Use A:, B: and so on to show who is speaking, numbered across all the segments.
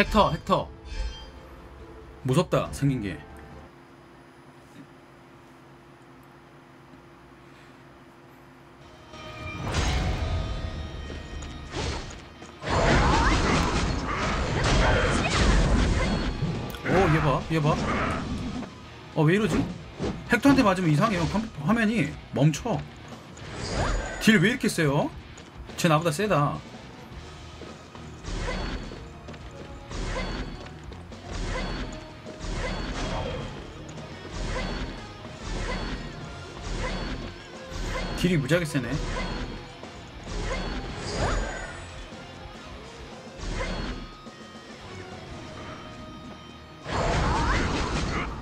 A: 헥터 헥터 무섭다 생긴 게 오, 얘 봐, 얘 봐. 어, 왜 이러지? 헥터한테 맞으면 이상해요. 컴- 화면이 멈춰. 딜 왜 이렇게 세요? 쟤 나보다 세다. 딜이 무지하게 세네.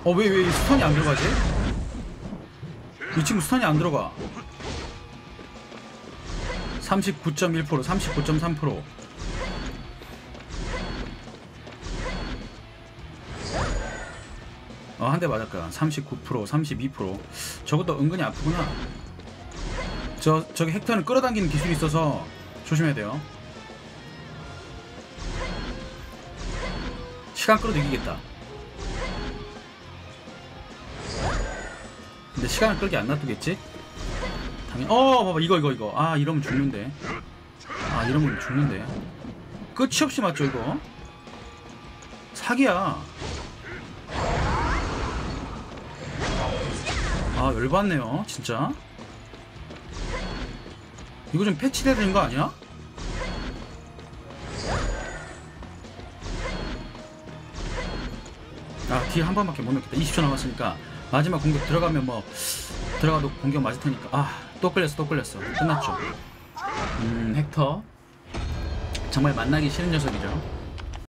A: 어, 왜, 왜, 이 스턴이 안 들어가지? 이 친구 스턴이 안 들어가. 39.1%, 39.3%. 어, 한 대 맞았까. 39%, 32%. 저것도 은근히 아프구나. 저, 저기 헥터는 끌어당기는 기술이 있어서 조심해야 돼요. 시간 끌어도 이기겠다. 근데 시간을 끌게 안 놔두겠지? 당연. 어, 봐봐 이거 이거 이거. 아 이러면 죽는데. 아 이러면 죽는데. 끝이 없이 맞죠 이거? 사기야. 아 열받네요 진짜. 이거 좀 패치돼야 되는 거 아니야? 아, 딜한 번밖에 못 넣겠다. 20초 남았으니까 마지막 공격 들어가면 뭐 들어가도 공격 맞을 테니까 아, 또 끌렸어. 또 끌렸어. 끝났죠. 음, 헥터. 정말 만나기 싫은 녀석이죠.